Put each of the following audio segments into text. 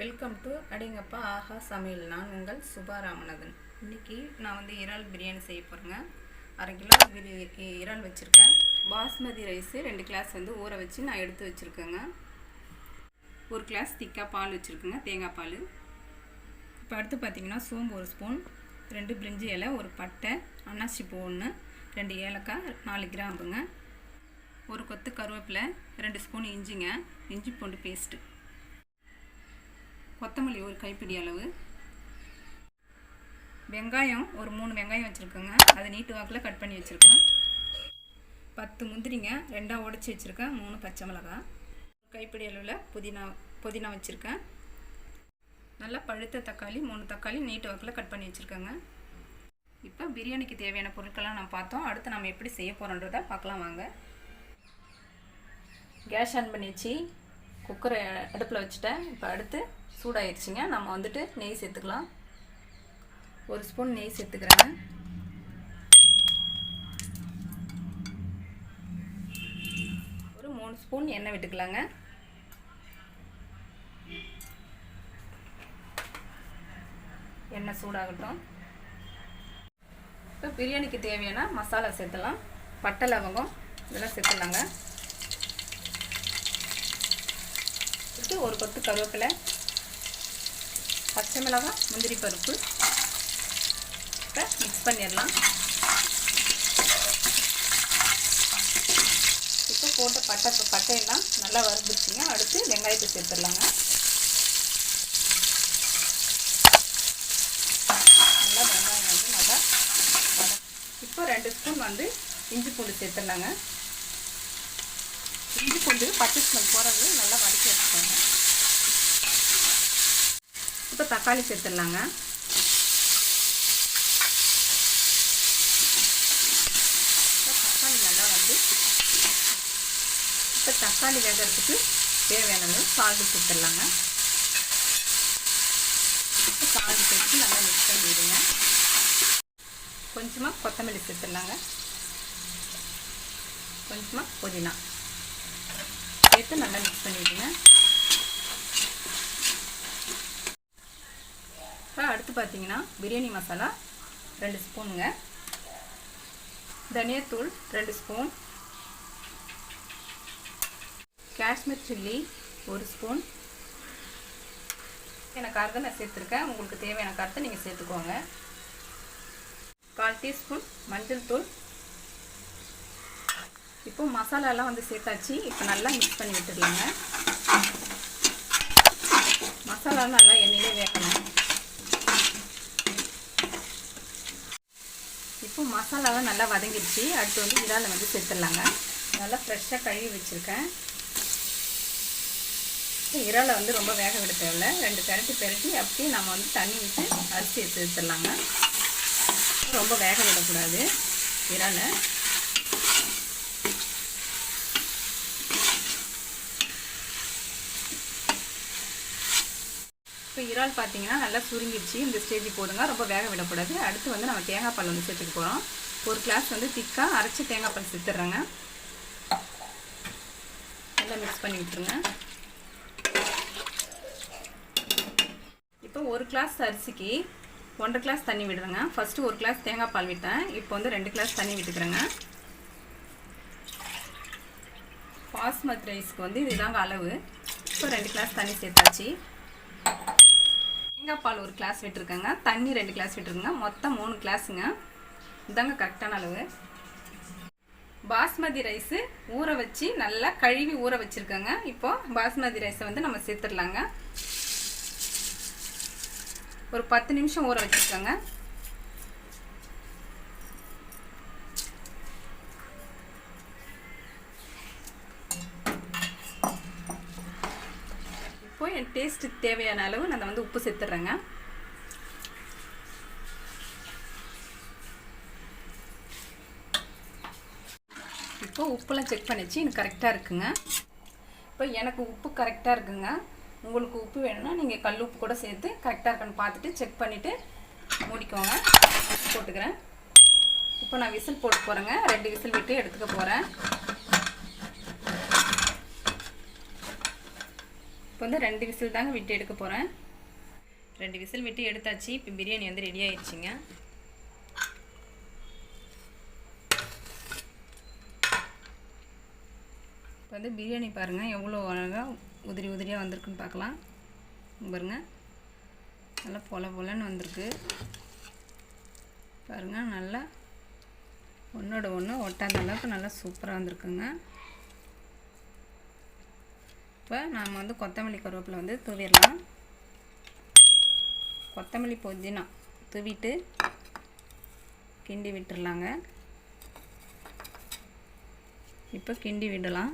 Welcome to அடிங்கப்பா ஆஹா சமையல். நான் உங்கள் சுபா ராமநாதன் இன்னைக்கு நான் வந்து இறால் பிரியாணி செய்ய போகிறேங்க அரை கிலோ பிரி இறால் வச்சுருக்கேன். பாஸ்மதி ரைஸு ரெண்டு கிளாஸ் வந்து ஊற வச்சு நான் எடுத்து வச்சுருக்கேங்க. ஒரு கிளாஸ் திக்காக பால் வச்சுருக்குங்க தேங்காய் பால். இப்போ அடுத்து பார்த்தீங்கன்னா சோம்பு ஒரு ஸ்பூன் ரெண்டு பிரிஞ்சி இலை ஒரு பட்டை அன்னாசி பூ ஒன்று ரெண்டு ஏலக்காய் நாலு கிராம்புங்க. ஒரு கொத்து கருவேப்பிலை ரெண்டு ஸ்பூன் இஞ்சிங்க இஞ்சி பூண்டு பேஸ்ட்டு கொத்தமல்லி ஒரு கைப்பிடி அளவு. வெங்காயம் ஒரு மூணு வெங்காயம் வச்சுருக்கோங்க. அதை நீட்டு வாக்கில் கட் பண்ணி வச்சுருக்கேன். பத்து முந்திரிங்க ரெண்டாக உடச்சி வச்சுருக்கேன். மூணு பச்சை மிளகாய். கைப்பிடி அளவில் புதினா புதினா வச்சுருக்கேன். நல்லா பழுத்த தக்காளி மூணு தக்காளி நீட்டு வாக்கில் கட் பண்ணி வச்சுருக்கேங்க. இப்போ பிரியாணிக்கு தேவையான பொருட்கள்லாம் நம்ம பார்த்தோம். அடுத்து நம்ம எப்படி செய்ய போகிறோன்றதை பார்க்கலாம் வாங்க. கேஸ் ஆன் பண்ணி வச்சு குக்கரை அடுப்பில் வச்சுட்டேன். இப்போ அடுத்து சூடாயிடுச்சுங்க நம்ம வந்துட்டு நெய் சேர்த்துக்கலாம். ஒரு ஸ்பூன் நெய் சேர்த்துக்கிறேன் ஒரு மூணு ஸ்பூன் எண்ணெய் விட்டுக்கலாங்க. எண்ணெய் சூடாகட்டும். இப்போ பிரியாணிக்கு தேவையான மசாலா சேர்த்துலாம். பட்டை லவங்கம் இதெல்லாம் சேர்த்துலாங்க. அடுத்து ஒரு கொத்து கருவேப்பிலை பச்சை மிளகாய் முந்திரி பருப்பு. இப்போ மிக்ஸ் பண்ணிடலாம். இப்போ போட்ட பட்டை பட்டையெல்லாம் நல்லா வறுந்துச்சுங்க அடுத்து வெங்காயத்தை சேர்த்துடலாங்க. நல்லா வெங்காயம் வந்து நல்லா இப்போ ரெண்டு ஸ்பூன் வந்து இஞ்சி பூண்டு சேர்த்துடலாங்க. இஞ்சி பூண்டு பச்சை ஸ்மெல் போகிறது நல்லா வதக்கி எடுத்துக்கோங்க. இப்போ தக்காளி சேர்த்துடலாங்க. இப்போ தக்காளி நல்லா வந்து இப்போ தக்காளி வேகிறதுக்கு தேவையான அளவு சேர்த்துடலாங்க. இப்போ சால்ட்டு சேர்த்து நல்லா மிக்ஸ் பண்ணிவிடுங்க கொஞ்சமாக கொத்தமல்லி சேர்த்துடலாங்க. கொஞ்சமாக புதினா. சேர்த்து நல்லா மிக்ஸ் பண்ணிவிடுங்க இப்போ அடுத்து பார்த்தீங்கன்னா பிரியாணி மசாலா ரெண்டு ஸ்பூனுங்க. தனியாத்தூள் ரெண்டு ஸ்பூன். காஷ்மீர் சில்லி ஒரு ஸ்பூன். எனக்கு காரத்தை நான் சேர்த்துருக்கேன். உங்களுக்கு தேவையான காரத்தை நீங்கள் சேர்த்துக்கோங்க. கால் டீஸ்பூன் மஞ்சள் தூள் இப்போ மசாலாலாம் வந்து சேர்த்தாச்சு. இப்போ நல்லா மிக்ஸ் பண்ணி விட்டுடலாங்க. மசாலா நல்லா எண்ணெயிலே வேகணும். இப்போ மசாலாலாம் நல்லா வதங்கிடுச்சு. அடுத்து வந்து இறாலை வந்து சேர்த்துடலாங்க. நல்லா ஃப்ரெஷ்ஷாக கழுவி வச்சுருக்கேன். இறாலை வந்து ரொம்ப வேக விட தேவையில்ல. ரெண்டு பெரட்டி பெரட்டி அப்படியே நம்ம வந்து தண்ணி விட்டு அரிசியை சேர்த்துடலாங்க. ரொம்ப வேக விடக்கூடாது இறாலை. இப்போ இறால் பார்த்தீங்கன்னா நல்லா சுருங்கிடுச்சு. இந்த ஸ்டேஜ் போடுங்க. ரொம்ப வேக விடக்கூடாது. அடுத்து வந்து நம்ம தேங்காய் பால் வந்து சேர்த்துக்க போகிறோம் ஒரு கிளாஸ் வந்து திக்காக அரைச்சி தேங்காய் பால் சேர்த்துட்றேங்க. நல்லா மிக்ஸ் பண்ணி விட்டுருங்க. இப்போ ஒரு கிளாஸ் அரிசிக்கு ஒன்றரை கிளாஸ் தண்ணி விடுறேங்க. ஃபஸ்ட்டு ஒரு கிளாஸ் தேங்காய் பால் விட்டேன். இப்போ வந்து ரெண்டு கிளாஸ் தண்ணி விட்டுக்கிறேங்க. பாஸ்மதி ரைஸ்க்கு வந்து இதுதாங்க அளவு. இப்போ ரெண்டு கிளாஸ் தண்ணி சேர்த்தாச்சு. தேங்காய் பால் ஒரு கிளாஸ் விட்டுருக்கேங்க. தண்ணி ரெண்டு கிளாஸ் விட்டுருங்க மொத்தம் மூணு கிளாஸுங்க. இதாங்க கரெக்டான அளவு. பாஸ்மதி ரைஸு ஊற வச்சு நல்லா கழுவி ஊற வச்சுருக்கேங்க. இப்போது பாஸ்மதி ரைஸை வந்து நம்ம சேர்த்துடலாங்க. ஒரு பத்து நிமிஷம் ஊற வச்சுருக்கோங்க. டேஸ்ட்டுக்கு தேவையான அளவு நான் வந்து உப்பு சேர்த்துட்றேங்க. இப்போ உப்புலாம் செக் பண்ணிச்சு எனக்கு கரெக்டாக இருக்குங்க. இப்போ எனக்கு உப்பு கரெக்டாக இருக்குங்க. உங்களுக்கு உப்பு வேணும்னா நீங்கள் கல் உப்பு கூட சேர்த்து கரெக்டாக இருக்கான்னு பார்த்துட்டு செக் பண்ணிவிட்டு மூடிக்கோங்க. போட்டுக்கிறேன். இப்போ நான் விசில் போட்டு போகிறேங்க ரெண்டு விசில் விட்டு எடுத்துக்க போகிறேன் இப்போ வந்து ரெண்டு விசில் தாங்க விட்டு எடுக்க போகிறேன் ரெண்டு விசில் விட்டு எடுத்தாச்சு. இப்போ பிரியாணி வந்து ரெடி ஆயிடுச்சுங்க. இப்போ வந்து பிரியாணி பாருங்கள் எவ்வளோ அழகாக உதிரி உதிரியாக வந்திருக்குன்னு பார்க்கலாம். பாருங்கள் பாருங்க. நல்லா பொல பொலன்னு வந்திருக்கு. பாருங்கள் நல்லா ஒன்றோட ஒன்று ஒட்டாத அளவுக்கு நல்லா சூப்பராக வந்திருக்குங்க. இப்போ நாம் வந்து கொத்தமல்லி கருவேப்பிலை வந்து தூவிடலாம். கொத்தமல்லி புதினா தூவிட்டு கிண்டி விட்டுடலாங்க இப்போ கிண்டி விடலாம்.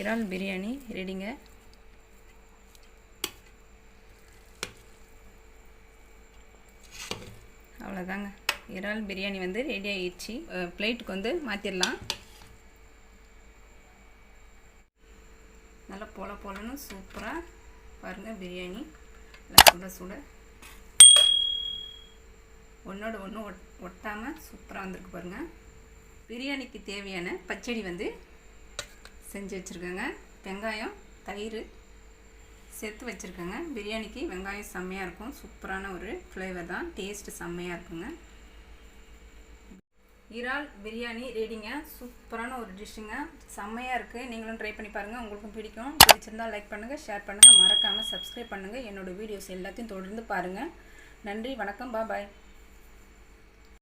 இறால் பிரியாணி ரெடிங்க. அவ்வளோதாங்க இறால் பிரியாணி வந்து ரெடி ஆகிடுச்சு பிளேட்டுக்கு வந்து மாற்றிடலாம் நல்லா பொல பொலன்னு சூப்பராக பாருங்கள் பிரியாணி. நல்லா சுட சுட. ஒன்றோட ஒன்று ஒட் ஒட்டாமல் சூப்பராக வந்திருக்கு பாருங்கள் பிரியாணிக்கு தேவையான பச்சடி வந்து செஞ்சு வச்சுருக்கேங்க. வெங்காயம் தயிர் சேர்த்து வச்சுருக்கேங்க. பிரியாணிக்கு வெங்காயம் செம்மையாக இருக்கும். சூப்பரான ஒரு ஃப்ளேவர் தான். டேஸ்ட்டு செம்மையாக இருக்குங்க. இறால் பிரியாணி ரெடிங்க சூப்பரான ஒரு டிஷ்ஷுங்க செம்மையாக இருக்குது நீங்களும் ட்ரை பண்ணி பாருங்கள் உங்களுக்கும் பிடிக்கும். பிடிச்சிருந்தால் லைக் பண்ணுங்கள் ஷேர் பண்ணுங்கள் மறக்காமல் சப்ஸ்கிரைப் பண்ணுங்கள் என்னோடய வீடியோஸ் எல்லாத்தையும் தொடர்ந்து பாருங்கள் நன்றி வணக்கம். பா பாய்